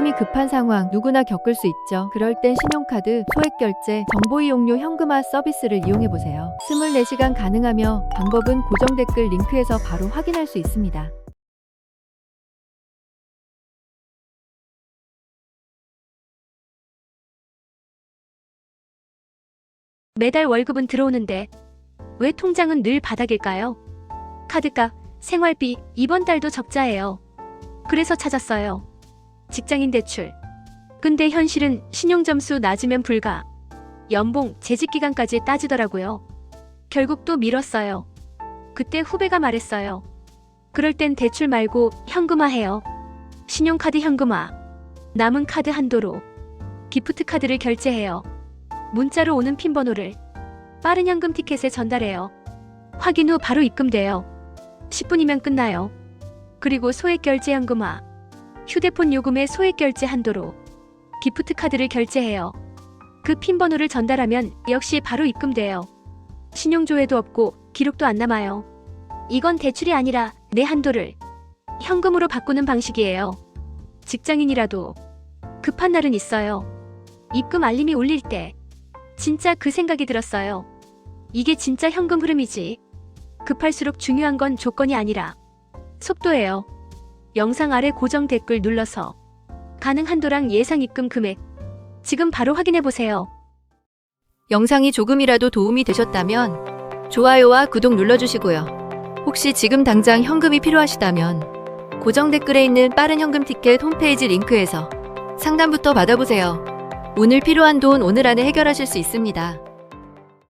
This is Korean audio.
현금이 급한 상황 누구나 겪을 수 있죠. 그럴 땐 신용카드, 소액결제, 정보이용료 현금화 서비스를 이용해 보세요. 24시간 가능하며 방법은 고정 댓글 링크에서 바로 확인할 수 있습니다. 매달 월급은 들어오는데 왜 통장은 늘 바닥일까요? 카드값, 생활비, 이번 달도 적자예요. 그래서 찾았어요. 직장인 대출. 근데 현실은 신용점수 낮으면 불가. 연봉, 재직 기간까지 따지더라고요. 결국 또 미뤘어요. 그때 후배가 말했어요. 그럴 땐 대출 말고 현금화해요. 신용카드 현금화. 남은 카드 한도로. 기프트 카드를 결제해요. 문자로 오는 핀 번호를 빠른 현금 티켓에 전달해요. 확인 후 바로 입금돼요. 10분이면 끝나요. 그리고 소액 결제 현금화. 휴대폰 요금의 소액 결제 한도로 기프트 카드를 결제해요. 그 핀 번호를 전달하면 역시 바로 입금돼요. 신용조회도 없고 기록도 안 남아요. 이건 대출이 아니라 내 한도를 현금으로 바꾸는 방식이에요. 직장인이라도 급한 날은 있어요. 입금 알림이 울릴 때 진짜 그 생각이 들었어요. 이게 진짜 현금 흐름이지. 급할수록 중요한 건 조건이 아니라 속도예요. 영상 아래 고정 댓글 눌러서 가능 한 도랑 예상 입금 금액 지금 바로 확인해 보세요. 영상이 조금이라도 도움이 되셨다면 좋아요와 구독 눌러주시고요. 혹시 지금 당장 현금이 필요하시다면 고정 댓글에 있는 빠른 현금 티켓 홈페이지 링크에서 상담부터 받아보세요. 오늘 필요한 돈 오늘 안에 해결하실 수 있습니다.